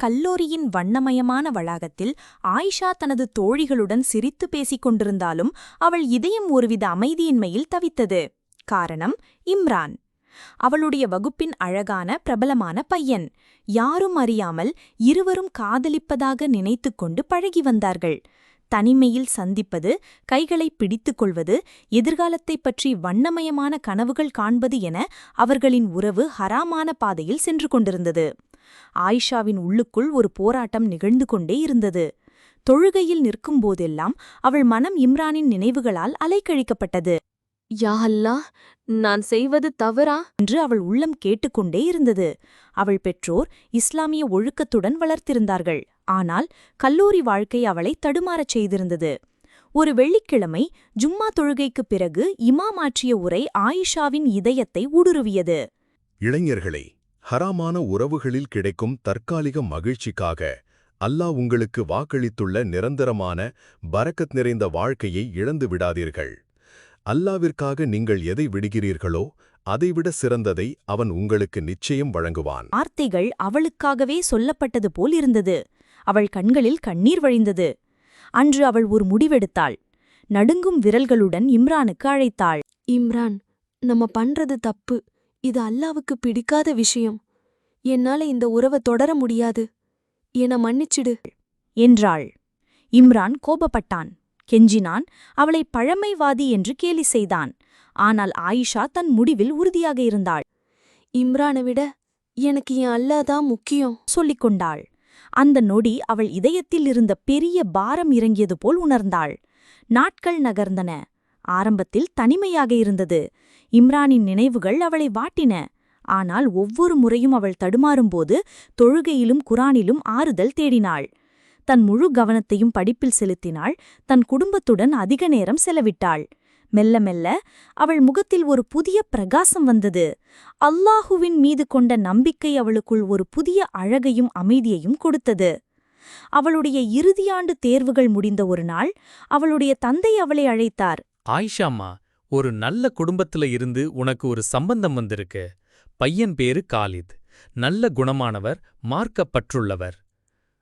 கல்லூரியின் வண்ணமயமான வளாகத்தில் ஆயிஷா தனது தோழிகளுடன் சிரித்து பேசிக் கொண்டிருந்தாலும் அவள் இதயம் ஒருவித அமைதியின்மையில் தவித்தது. காரணம் இம்ரான். அவளுடைய வகுப்பின் அழகான பிரபலமான பையன். யாரும் அறியாமல் இருவரும் காதலிப்பதாக நினைத்து கொண்டு பழகி வந்தார்கள். தனிமையில் சந்திப்பது கைகளை பிடித்துக் கொள்வது எதிர்காலத்தைப் பற்றி வண்ணமயமான கனவுகள் காண்பது என அவர்களின் உறவு ஹராமான பாதையில் சென்று கொண்டிருந்தது. ஆயிஷாவின் உள்ளுக்குள் ஒரு போராட்டம் நிகழ்ந்து கொண்டே இருந்தது. தொழுகையில் நிற்கும்போதெல்லாம் அவள் மனம் இம்ரானின் நினைவுகளால் அலைக்கழிக்கப்பட்டது. யா அல்லாஹ் நான் செய்வது தவறா? என்று அவள் உள்ளம் கேட்டுக்கொண்டே இருந்தது. அவள் பெற்றோர் இஸ்லாமிய ஒழுக்கத்துடன் வளர்த்திருந்தார்கள். ஆனால் கல்லூரி வாழ்க்கை அவளை தடுமாறச் செய்திருந்தது. ஒரு வெள்ளிக்கிழமை ஜும்மா தொழுகைக்குப் பிறகு இமாம் ஆற்றிய உரை ஆயிஷாவின் இதயத்தை ஊடுருவியது. இளைஞர்களே ஹராமான உறவுகளில் கிடைக்கும் தற்காலிக மகிழ்ச்சிக்காக அல்லாஹ் உங்களுக்கு வாக்களித்துள்ள நிரந்தரமான பரக்கத் நிறைந்த வாழ்க்கையை இழந்து விடாதீர்கள். அல்லாவிற்காக நீங்கள் எதை விடுகிறீர்களோ அதைவிட சிறந்ததை அவன் உங்களுக்கு நிச்சயம் வழங்குவான். வார்த்தைகள் அவளுக்காகவே சொல்லப்பட்டது போல் இருந்தது. அவள் கண்களில் கண்ணீர் வழிந்தது. அன்று அவள் ஒரு முடிவெடுத்தாள். நடுங்கும் விரல்களுடன் இம்ரானுக்கு அழைத்தாள். இம்ரான் நம்ம பண்றது தப்பு. இது அல்லாவுக்கு பிடிக்காத விஷயம். என்னால இந்த உறவை தொடர முடியாது. என மன்னிச்சிடு. என்றாள். இம்ரான் கோபப்பட்டான். கெஞ்சினான். அவளை பழமைவாதி என்று கேலி செய்தான். ஆனால் ஆயிஷா தன் முடிவில் உறுதியாக இருந்தாள். இம்ரானை விட எனக்கு என் அல்லாதான் முக்கியம். சொல்லிக் கொண்டாள். அந்த நொடி அவள் இதயத்தில் இருந்த பெரிய பாரம் இறங்கியது போல் உணர்ந்தாள். நாட்கள் நகர்ந்தன. ஆரம்பத்தில் தனிமையாக இருந்தது. இம்ரானின் நினைவுகள் அவளை வாட்டின. ஆனால் ஒவ்வொரு முறையும் அவள் தடுமாறும்போது தொழுகையிலும் குரானிலும் ஆறுதல் தேடினாள். தன் முழு கவனத்தையும் படிப்பில் செலுத்தினாள். தன் குடும்பத்துடன் அதிக நேரம் செலவிட்டாள். மெல்ல மெல்ல அவள் முகத்தில் ஒரு புதிய பிரகாசம் வந்தது. அல்லாஹுவின் மீது கொண்ட நம்பிக்கை அவளுக்குள் ஒரு புதிய அழகையும் அமைதியையும் கொடுத்தது. அவளுடைய இறுதியாண்டு தேர்வுகள் முடிந்த ஒரு நாள் அவளுடைய தந்தை அவளை அழைத்தார். ஆயிஷாம்மா ஒரு நல்ல குடும்பத்துல இருந்து உனக்கு ஒரு சம்பந்தம் வந்திருக்கு. பையன் பேரு காலித். நல்ல குணமானவர் மார்க்கப்பற்றுள்ளவர்.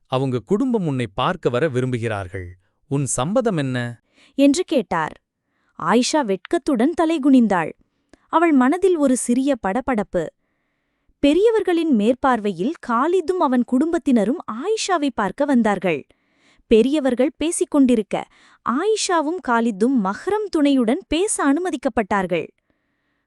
அவங்க குடும்பம் உன்னை பார்க்க வர விரும்புகிறார்கள். உன் சம்பதம் என்ன? என்று கேட்டார். ஆயிஷா வெட்கத்துடன் தலைகுனிந்தாள் அவள் மனதில் ஒரு சிறிய படபடப்பு. பெரியவர்களின் மேற்பார்வையில் காலிதும் அவன் குடும்பத்தினரும் ஆயிஷாவை பார்க்க வந்தார்கள். பெரியவர்கள் பேசிக் கொண்டிருக்க ஆயிஷாவும் காலித்தும் மஹ்ரம் துணையுடன் பேச அனுமதிக்கப்பட்டார்கள்.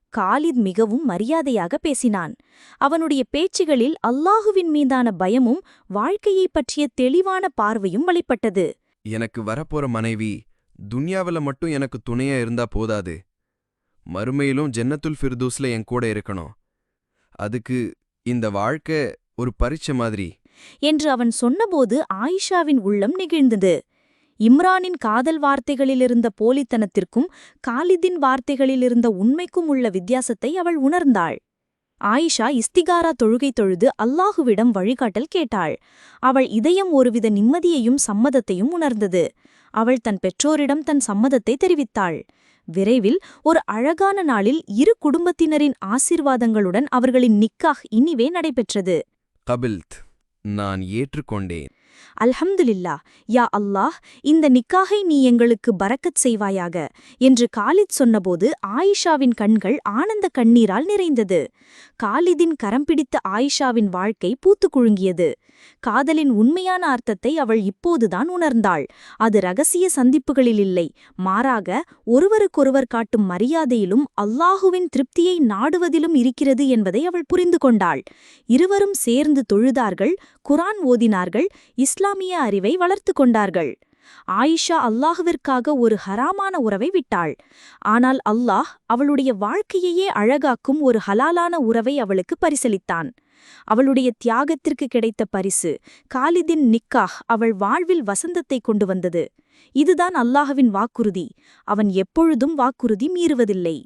காலித் மிகவும் மரியாதையாக பேசினான். அவனுடைய பேச்சுகளில் அல்லாஹுவின் மீதான பயமும் வாழ்க்கையைப் பற்றிய தெளிவான பார்வையும் வெளிப்பட்டது எனக்கு வரப்போற மனைவி துன்யாவில மட்டும் எனக்கு துணையா இருந்தா போதாது. மறுமையிலும் ஜன்னத்துல் ஃபிர்தூஸ்ல என் கூட இருக்கணும். அதுக்கு இந்த வாழ்க்கை ஒரு பரீட்சை மாதிரி. என்று அவன் சொன்னபோது ஆயிஷாவின் உள்ளம் நெகிழ்ந்தது. இம்ரானின் காதல் வார்த்தைகளிலிருந்த போலித்தனத்திற்கும் காலிதின் வார்த்தைகளிலிருந்த உண்மைக்கும் உள்ள வித்தியாசத்தை அவள் உணர்ந்தாள். ஆயிஷா இஸ்திகாரா தொழுகை தொழுது அல்லாஹுவிடம் வழிகாட்டல் கேட்டாள். அவள் இதயம் ஒருவித நிம்மதியையும் சம்மதத்தையும் உணர்ந்தது. அவள் தன் பெற்றோரிடம் தன் சம்மதத்தை தெரிவித்தாள். விரைவில் ஒரு அழகான நாளில் இரு குடும்பத்தினரின் ஆசீர்வாதங்களுடன் அவர்களின் நிக்காஹ் இனிவே நடைபெற்றது. கபில்த் நான் ஏற்றுக்கொண்டேன். அல்ஹம்துலில்லா யா அல்லாஹ் இந்த நிக்காகை நீ எங்களுக்கு பறக்கச் செய்வாயாக என்று காலித் சொன்னபோது ஆயிஷாவின் கண்கள் ஆனந்த கண்ணீரால் நிறைந்தது. காலிதின் கரம் பிடித்த ஆயிஷாவின் வாழ்க்கை பூத்து குழுங்கியது காதலின் உண்மையான அர்த்தத்தை அவள் இப்போதுதான் உணர்ந்தாள். அது ரகசிய சந்திப்புகளில் இல்லை. மாறாக ஒருவருக்கொருவர் காட்டும் மரியாதையிலும் அல்லாஹுவின் திருப்தியை நாடுவதிலும் இருக்கிறது என்பதை அவள் புரிந்து கொண்டாள். இருவரும் சேர்ந்து தொழுதார்கள் குரான் ஓதினார்கள் இஸ்லாமிய அறிவை வளர்த்து கொண்டார்கள். ஆயிஷா அல்லாஹுவிற்காக ஒரு ஹராமான உறவை விட்டாள். ஆனால் அல்லாஹ் அவளுடைய வாழ்க்கையையே அழகாக்கும் ஒரு ஹலாலான உறவை அவளுக்கு பரிசளித்தான். அவளுடைய தியாகத்திற்கு கிடைத்த பரிசு காலிதின் நிக்காஹ் அவள் வாழ்வில் வசந்தத்தை கொண்டு வந்தது. இதுதான் அல்லாஹவின் வாக்குறுதி. அவன் எப்பொழுதும் வாக்குறுதி மீறுவதில்லை.